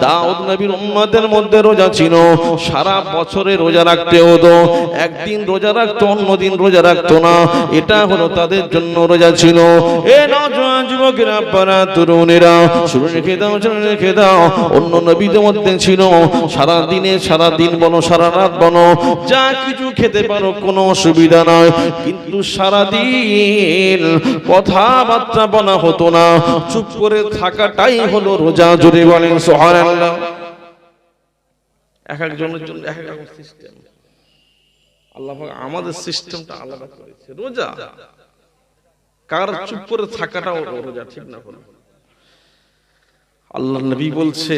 দাউদ নবীর উম্মতের মধ্যে রোজা ছিল। সারা বছরে রোজা রাখতে হতো। একদিন রোজা রাখতো, অন্যদিন রোজা রাখতো না। এটা হলো তাদের জন্য রোজা ছিল। এ নজওয়ান যুবকেরা পারা তরুণেরা, শুনে রেখে দাও, শুনে রেখে দাও। অন্য নবীদের মধ্যে ছিল। সারা দিনে সারা দিন বলো, সারা রাত বলো, যা কিছু খেতে পারো কোনো অসুবিধা নয়। কিন্তু সারা দিন কথাবার্তা বলা হতো না। চুপ করে থাকাটাই হলো রোজা। জুড়ে বলেন সুবহানাল্লাহ এক একজনের জন্য এক এক সিস্টেম আল্লাহ আমাদের সিস্টেমটা আলাদা করেছে। রোজা। কার চুপ করে থাকাটাও রোজা, ঠিক না বলো আল্লাহ নবী বলছে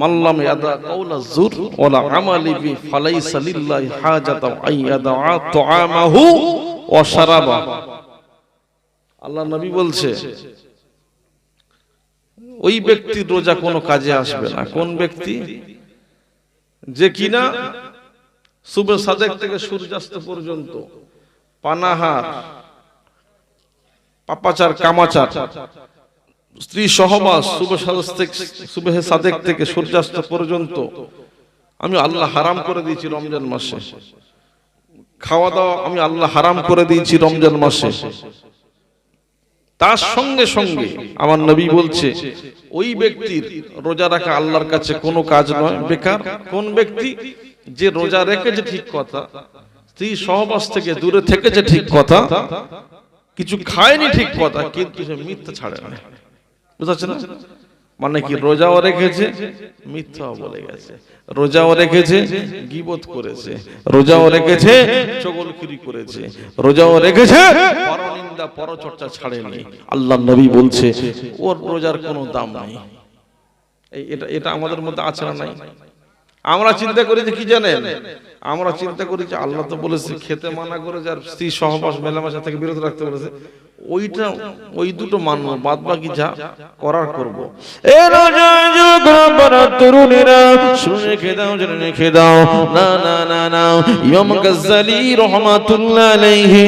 মাল্লাম ইয়াদা কাউলা জুর ওয়ালা আমালি বি ফালাইসা লিল্লাহি হাজাতা আইয়াদা তুআমাহু ওয়া শারাবা। আল্লাহ নবী বলছে ওই ব্যক্তির রোজা কোনো কাজে আসবে না। কোন ব্যক্তি? যে কিনা শুভ সাদেক থেকে সূর্যাস্ত পর্যন্ত পানাহার, পাপাচার, কামাচার, স্ত্রী সহবাস শুভ সাদেক থেকে শুভ সাদেক থেকে সূর্যাস্ত পর্যন্ত আমি আল্লাহ হারাম করে দিয়েছি রমজান মাসে। খাওয়া দাওয়া আমি আল্লাহ হারাম করে দিয়েছি রমজান মাসে। তার সঙ্গে সঙ্গে আমার নবী বলছে, ওই ব্যক্তির রোজা রাখা আল্লাহর কাছে কোনো কাজ নয়, বেকার। কোন ব্যক্তি যে রোজা রেখে যে ঠিক কথা, স্ত্রী সহবাস থেকে দূরে থেকে যে ঠিক কথা, কিছু খায়নি ঠিক কথা, কিন্তু সে মিথ্যা ছাড়ে না। বুঝতে না? মানে কি রোজাও রেখেছে? মিথ্যাও বলে গেছে। রোজাও রেখেছে? গিবত করেছে। রোজাও রেখেছে? চগলখিরি করেছে। রোজাও রেখেছে? পরনিন্দা পরচর্চা ছাড়েনি। আল্লাহ নবী বলছে ওর রোজার কোনো দাম নাই। এই এটা এটা আমাদের মধ্যে আছে না নাই? আমরা চিন্তা করি যে কি জানেন? আমরা চিন্তা করি যে আল্লাহ তো বলেছে খেতে মানা করে যার স্ত্রী সহবাস মেলামেশা থেকে বিরত রাখতে বলেছে। ওইটা ওই দুটো মানব বাদ বাকি যা করার করব। এ রাজা তরুণেরা শুনে রেখে দাও জেনে রেখে দাও। না না না না। ইমাম গাজ্জালি রহমাতুল্লাহ আলাইহি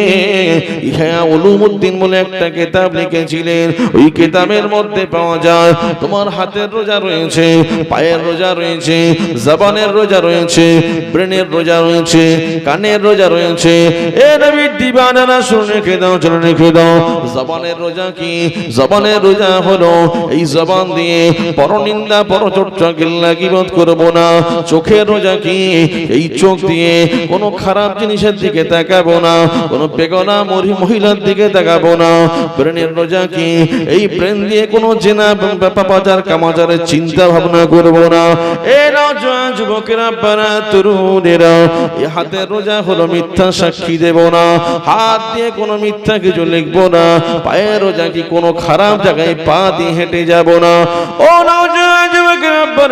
ইহা উলুমউদ্দিন বলে একটা কিতাব লিখেছিলেন। ওই কিতাবের মধ্যে পাওয়া যায় তোমার হাতের রোজা রয়েছে পায়ের রোজা রয়েছে জবানের রোজা রয়েছে ব্রেনের রোজা রয়েছে, কানের রোজা রয়েছে। এ নবীর দিবানারা শুনে দাও জেনে রেখে দাও। জবানের রোজা কি? জবানের রোজা হলো এই জবান দিয়ে পরনিন্দা, পরচর্চা, গিল্লা, গিবত করব না। চোখের রোজা কি? এই চোখ দিয়ে কোনো খারাপ জিনিসের দিকে তাকাবো না, কোনো বেগনা মরি মহিলার দিকে তাকাবো না। রোজা কি? এই ব্রেন দিয়ে কোনো জেনা পাপাচার কামাচারের চিন্তা ভাবনা করব না। এ রাজা, যুবকেরা পারা তরুণেরা এ হাতের রোজা হলো মিথ্যা সাক্ষী দেব না। হাত দিয়ে কোনো মিথ্যা কিছু লিখব না। পায়ের রোজা কি কোনো খারাপ জায়গায় পা দিয়ে হেঁটে যাব না? ও নওজোয়ান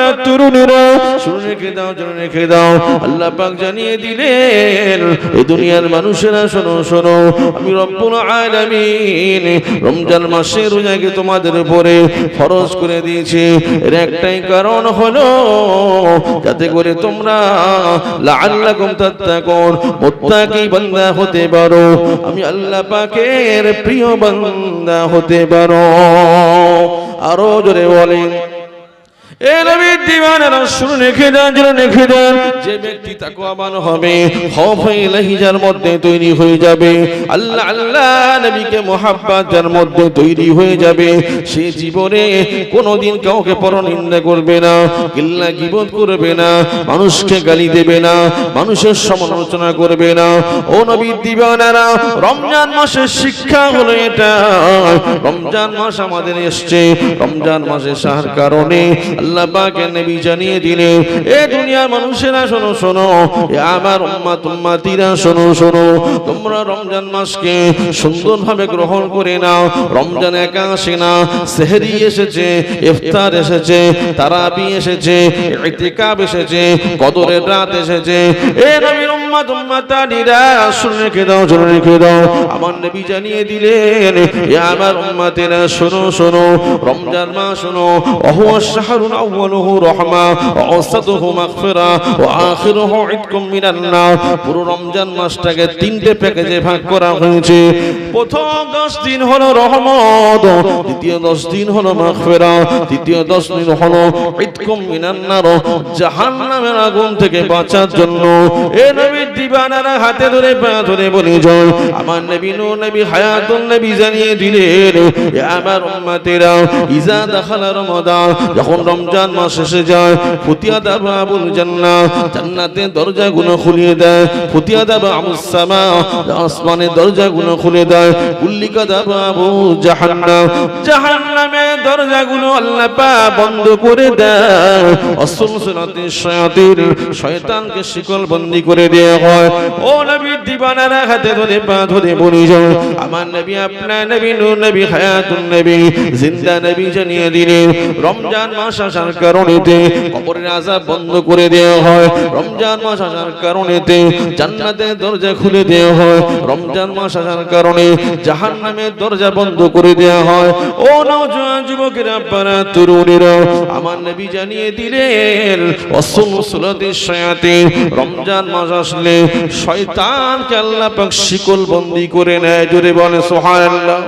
পারা তরুণেরা শুনে রেখে দাও শুনে রেখে দাও। আল্লাহ পাক জানিয়ে দিলেন এই দুনিয়ার মানুষেরা শোনো শোনো। আমি রব্বুল আলামিন রমজান মাসে রোজাকে তোমাদের উপরে ফরজ করে দিয়েছি। এর একটাই কারণ হলো, যাতে করে তোমরা লাআল্লাকুম তাত্তাকুন, মুত্তাকি বান্দা হতে পারো। আমি আল্লাহ পাকের প্রিয় বান্দা হতে পারো। আরও জোরে বলেন। আল্লাহ যার মধ্যে তৈরি হয়ে যাবে। সে জীবনে কাউকে করবে না মানুষকে গালি দেবে না, মানুষের সমালোচনা করবে না। ও নবীর দিওয়ানারা রমজান মাসের শিক্ষা হলো এটা। রমজান মাস আমাদের এসছে, রমজান মাসে সাহার কারণে আল্লাহ পাকের নবী জানিয়ে দিলেন এ দুনিয়ার মানুষেরা শোনো শোনো আমার উম্মাত উম্মাতিরা শোনো শোনো, তোমরা রমজান মাসকে সুন্দরভাবে গ্রহণ করে নাও, রমজান একা আসে না, সেহরি এসেছে, ইফতার এসেছে, তারাবি এসেছে, ইতিকাব এসেছে, কদরের রাত এসেছে, এ নবীর উম্মাত উম্মাতানিরা শুনে রেখে দাও শুনে রেখে দাও। নবী পুরো রমজান মাসটাকে তিনটে প্যাকেজে ভাগ করা হয়েছে। প্রথম 10 দিন হলো রহমত, দ্বিতীয় 10 দিন হলো মাগফিরা, তৃতীয় 10 দিন হলো ইতকুম মিনান নার, জাহান্নামের আগুন থেকে বাঁচার জন্য। এ নবীর হাতে ধরে, পা ধরে বলে আমার ইজা যখন রমজান মাস এসে যায় ফুতিয়া দাবা আবুল জান্নাহ, জান্নাতের দরজাগুলো খুলে দেয় ফুতিয়া দাবা আবুস সামা আসমানের দরজাগুলো খুলে দেয় কুল্লিকা দাবা আবু জাহান্নাম জাহান্নামের দরজাগুলো আল্লাহ পা বন্ধ করে দেয় শয়াতির, শয়তানকে শিকল বন্দি করে দেওয়া হয়। ও নবী দিবানারা হাতে ধরে রমজান মাস আসার কারণেতে কবরের আযাব বন্ধ করে দেওয়া হয়। রমজান মাস আসার কারণেতে জান্নাতের দরজা বন্ধ করে দেওয়া হয়। ও নওজোয়ান যুবকেরা আপনারা তরুণীরা, আমার নবী জানিয়ে দিলেন অসুলসুলাতির শয়াতিন রমজান মাস আসলে শয়তানকে আল্লাহ পাক শিকল বন্দি করে নেয়। জোরে বলে সুবহানাল্লাহ।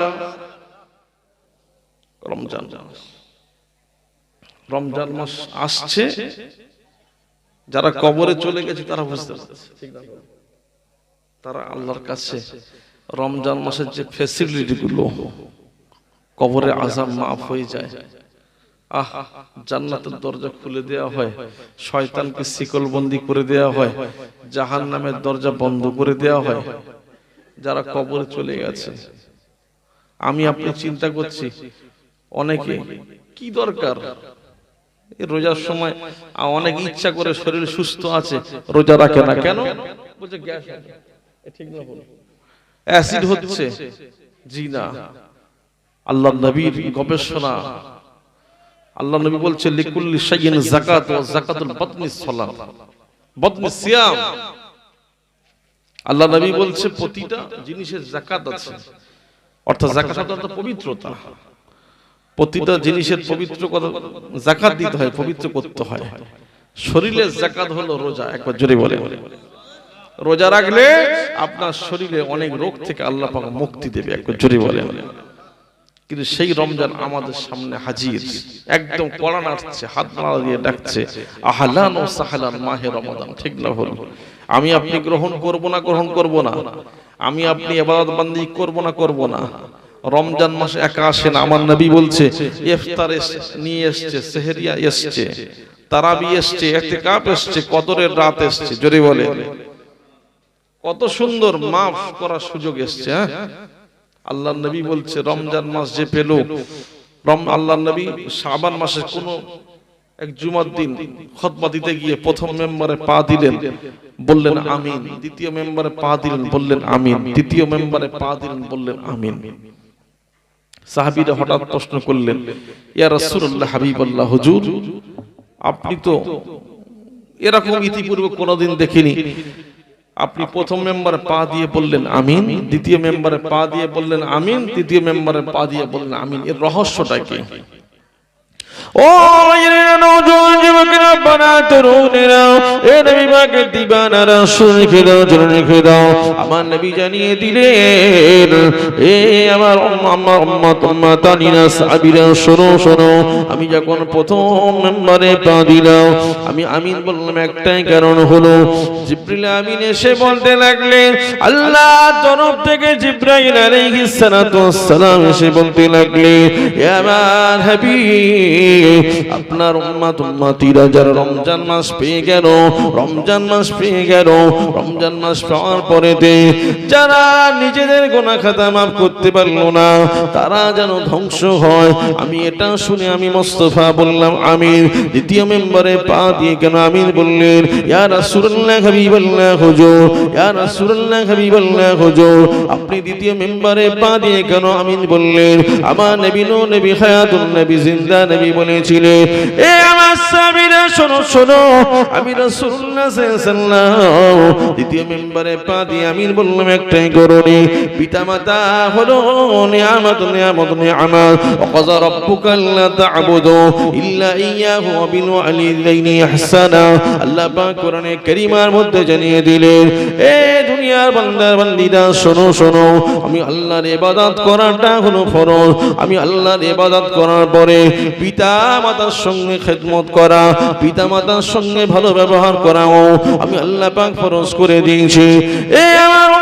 রমজান রমজান মাস আসছে। যারা কবরে চলে গেছে, তারা বুঝতে পারছে। তারা আল্লাহর কাছে রমজান মাসের যে ফেসিলিটি গুলো, কবরে আজাব মাফ হয়ে যায়। আহ, জান্নাতের দরজা খুলে দেওয়া হয়। শয়তানকে শিকল বন্দি করে দেওয়া হয়। জাহান নামের দরজা বন্ধ করে দেওয়া হয়। যারা কবরে চলে গেছে। আমি আপনি চিন্তা করছি, অনেকে কি দরকার? রোজার সময় অনেক ইচ্ছা করে শরীর সুস্থ আছে, রোজা রাখে না কেন? অ্যাসিড হচ্ছে। জি না। আল্লাহ নবীর গবেষণা আল্লাহ নবী বলছে, লিকুল্লি শাইইন যাকাত ওয়া যাকাতুল বাতনি সালাত। বাতনি সিয়াম। আল্লাহ নবী বলছে, প্রতিটা জিনিসের যাকাত আছে। অর্থাৎ যাকাত শব্দ অর্থ পবিত্রতা। প্রতিটা জিনিসের পবিত্র কথা জাকাত দিতে হয়, পবিত্র করতে হয়। শরীরের জাকাত হলো রোজা, একবার জোরে বলে। রোজা রাখলে আপনার শরীরে অনেক রোগ থেকে আল্লাহ পাক মুক্তি দেবে, একবার জোরে বলে। কিন্তু সেই রমজান আমাদের সামনে হাজির। একদম কোরআন নাড়ছে, হাত নাড়া দিয়ে ডাকছে, আহলান ও সাহলান মাহে রমাদান ঠিক না হল আমি আপনি গ্রহণ করব না, গ্রহণ করব না। আমি আপনি এবাদত বান্দি করব না করব না। রমজান মাসে একা আসে না, আমার নবী বলছে, ইফতার নিয়ে এসছে, সেহেরিয়া এসছে, তারাবি এসছে ইতিকাফ এসছে, কদরের রাত এসছে, জোরে বলে। কত সুন্দর মাফ করার সুযোগ এসছে হ্যাঁ? আল্লাহ নবী বলছে, রমজান মাস যে পেল আল্লাহ নবী শাবান মাসে কোন এক জুমার দিন দিতে গিয়ে প্রথম মেম্বারে পা দিলেন, বললেন আমিন। দ্বিতীয় মেম্বারে পা দিলেন, বললেন আমিন। তৃতীয় মেম্বারে পা দিলেন, বললেন আমিন। সাহাবীরা হঠাৎ প্রশ্ন করলেন হুজুর, আপনি তো এরকম ইতিপূর্বে কোনোদিন দেখিনি। আপনি প্রথম মেম্বারে পা দিয়ে বললেন আমিন, দ্বিতীয় মেম্বারে পা দিয়ে বললেন আমিন, তৃতীয় মেম্বারে পা দিয়ে বললেন আমিন। এর রহস্যটা কি? আমার নবী জানিয়ে এ আমার আমি যখন প্রথম মেম্বারে পা দিলাম, আমি আমিন বললাম, একটাই কারণ হলো, জিব্রিল আমিন এসে বলতে লাগলেন, আল্লাহ তরফ থেকে জিব্রাইল আলাইহিস সালাম এসে বলতে লাগলেন, এ আমার হাবিব আপনার উম্মাত, উম্মাতিরা যারা রমজান মাস পেয়ে গেল, রমজান মাস পেয়ে গেল, রমজান মাস পাওয়ার পরেতে যারা নিজেদের গোনা খাতা মাফ করতে পারল না, তারা যেন ধ্বংস হয়। আমি এটা শুনে আমি মোস্তফা বললাম, আমির। দ্বিতীয় মেম্বারে পা দিয়ে কেন আমির বললেন আপনি দ্বিতীয় মেম্বারে পা দিয়ে কেন আমিন বললেন, আমার নবী নো নবী হায়াতুন নবী, জিন্দা নবী বলেছিলেন এ আমার সাবিরা শোনো শোনো, আমি রাসূলুল্লাহ সাল্লাল্লাহু দ্বিতীয় মেম্বারে পা দিয়ে আমিন বললাম, একটাই করণী। পিতামাতা হলো নিয়ামত নিয়ামত নিয়ামত। ওয়াকাযা রাব্বুকা আল্লা তা'বুদু ইল্লা ইয়াহু ওয়া বিল ওয়ালিদাইনি ইহসানা। আল্লাহ পাক কোরআনে কারীমার মধ্যে জানিয়ে দিলেন, এ দুনিয়ার বান্দার বান্দিরা, শোনো শোনো, আমি আল্লাহর ইবাদত করাটা হলো ফরজ। আমি আল্লাহর ইবাদত করার পরে পিতা মাতার সঙ্গে খেদমত করা পিতা মাতার সঙ্গে ভালো ব্যবহার করাও আমি আল্লাহ পাক ফরজ করে দিয়েছি। এ আমার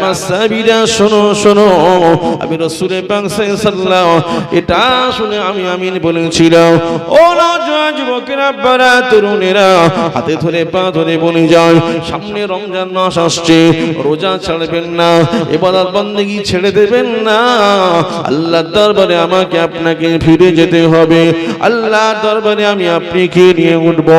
আমার সাবিরা শোনো শোনো। আমি রসুলে পাক সাল্লাল্লাহু এটা শুনে আমি আমিন বলেছিলাম। ও যুবকেরা, বারা, তরুণেরা, হাতে ধরে, পা ধরে সামনে আসছে, রোজা ছাড়বেন না বন্দেগী ছেড়ে দেবেন না। দরবারে আমাকে আপনাকে ফিরে যেতে হবে। আল্লাহর দরবারে আমি আপনাকে নিয়ে উঠব।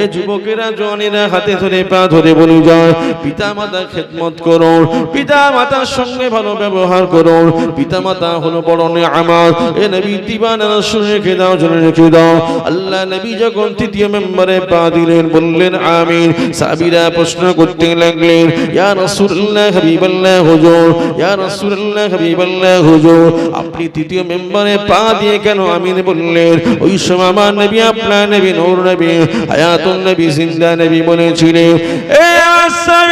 এ যুবকেরা জনেরা হাতে ধরে, পা ধরে বলে যায় পিতা মাতা খেদমত করুন পিতা মাতার সঙ্গে ভালো ব্যবহার করুন। পিতা মাতা হলো বড় আমার এ নবী দিবানা শুনে রেখে দাও, জনে রেখে দাও। আল্লাহ নবী যখন তৃতীয় মেম্বারে পা দিলেন, বললেন, আমিন। সাবিরা প্রশ্ন করতে লাগলেন, ইয়া রাসূলুল্লাহ হাবিবাল্লাহ, হুজুর। ইয়া রাসূলুল্লাহ হাবিবাল্লাহ, হুজুর। আপনি তৃতীয় মেম্বারে পা দিয়ে কেন আমিন বললেন? ওই সময় আমার নবী আপনার নবী, নূর নবী, হায়াতুন নবী, জিন্দা নবী বলেছিলেন। এ সাবিরা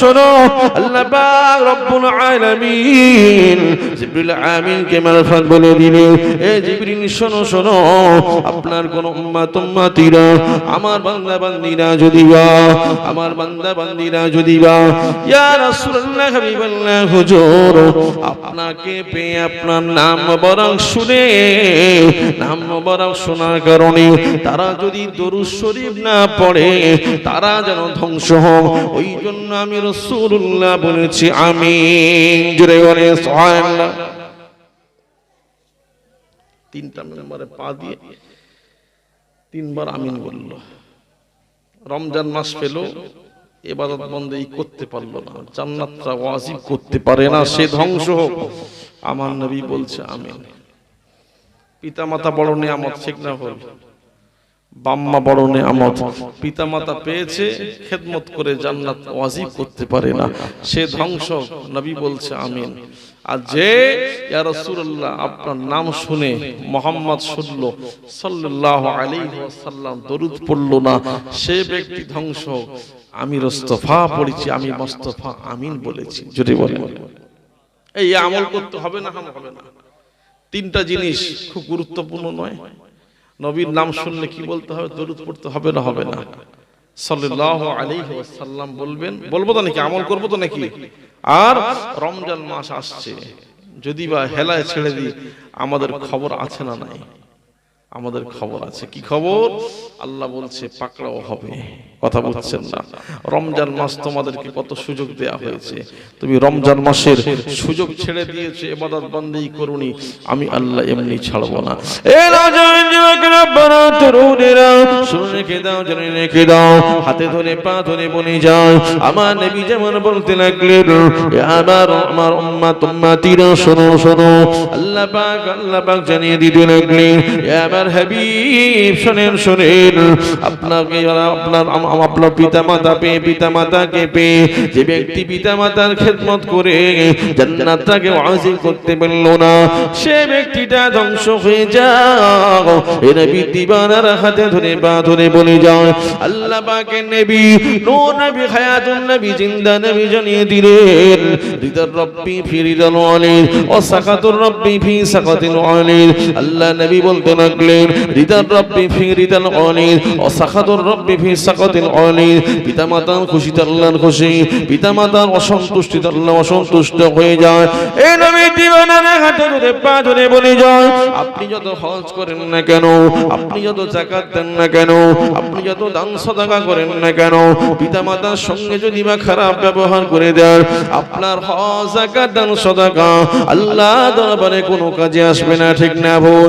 শোনো, আল্লাহ পাক রব্বুল আলামিন জিবরিল আমিন কে মারফত বলে দিলেন এ জিবরিল, শোনো শোনো, আপনার কোন উম্মত উম্মতিরা, আমার বান্দা বান্দিরা যদি বা, আমার বান্দা বান্দিরা যদি বা, ইয়া রাসূলুল্লাহ হাবিবাল্লাহ হুজুর, আপনাকে পেয়ে আপনার নাম বরং শুনে, নাম বরং শোনার কারণে তারা যদি দরুদ শরীফ না পড়ে, তারা যেন ধ্বংস হোক। ওই জন্য আমি রাসূলুল্লাহ বলেছি আমি জুড়ে বলে তিনটা মেম্বারে পা দিয়ে তিনবার আমিন বলল। রমজান মাস পেল, এবাদত বন্দেই করতে পারল না জান্নাতটা ওয়াজিব করতে পারে না, সে ধ্বংস হোক। আমার নবী বলছে, আমিন। পিতা মাতা বড় নিয়ামত, ঠিক না হল বাম্মা বড় পিতা মাতা পেয়েছে, খেদমত করে জান্নাত ওয়াজিব করতে পারে না। সে ধ্বংস, নবী বলছে আমিন। আর যে, ইয়া রাসূলুল্লাহ, আপনার নাম শুনে মোহাম্মদ শুনলো, সাল্লাল্লাহু আলাইহি ওয়াসাল্লাম, দরুদ পড়ল না। সে ব্যক্তি ধ্বংস। আমি রস্তফা পড়েছি, আমি মোস্তফা আমিন বলেছি। যদি বলে এই আমল করতে হবে না হবে না। তিনটা জিনিস খুব গুরুত্বপূর্ণ নয়। নবীর নাম শুনলে কি বলতে হবে? দরুদ পড়তে হবে না হবে না? সাল্লাহ আলাইহি ওয়াসাল্লাম বলবেন বলব তো নাকি? আমল করব তো নাকি? আর রমজান মাস আসছে। যদি বা হেলায় ছেড়ে দিই আমাদের খবর আছে না নাই? আমাদের খবর আছে। কি খবর? আল্লাহ বলছে পাকড়াও হবে। কথা বলছেন না। রমজান মাস তোমাদেরকে কত সুযোগ দেয়া হয়েছে। তুমি রমজান মাসের সুযোগ ছেড়ে দিয়েছে এবাদত বন্দেই করুনি। আমি আল্লাহ এমনি ছাড়বো না। এ দাও জেনে রেখে দাও। হাতে ধরে পা ধরে বলে যাও। আমার নবী যেমন বলতে লাগলেন আমার আমার উম্মাত উম্মাতিরা শোনো শোনো। আল্লাহ পাক আল্লাহ পাক জানিয়ে দিতে লাগলেন আমার হাবিব, শোনেন শোনেন। আপনাকে আপনার আপনার পিতা মাতা পেয়ে পিতা মাতাকে পেয়ে যে ব্যক্তি পিতা মাতার খেদমত করে জান্নাতটাকে ওয়াজিব করতে পারল না, সে ব্যক্তিটা ধ্বংস হয়ে যাও। এ নবী দিবানার হাতে ধরে, পা ধরে বলে যাও আল্লাহ পাকের নবী, নূর নবী, হায়াতুন নবী, জিন্দা নবী জানিয়ে দিলেন, রিদার রব্বি ফি রিদাল আলিল ও সাকাতুর রব্বি ফি সাকাতিল আলিল আল্লাহ নবী বলতে লাগলেন বললেন রিদার রব্বি ফি সাখাতুর রব্বি ফি খুশি অসন্তুষ্টিতে আল্লাহ অসন্তুষ্ট হয়ে যায়। এই বানানে হাতে ধরে, পা ধরে বলে যায়, আপনি যত হজ করেন না কেন, আপনি যত জাকাত দেন না কেন, আপনি যত দান সদাকা করেন না কেন, পিতামাতার সঙ্গে যদি বা খারাপ ব্যবহার করে দেন, আপনার হজ জাকাত দান, সদাকা আল্লাহ দরবারে কোনো কাজে আসবে না, ঠিক না, ভুল।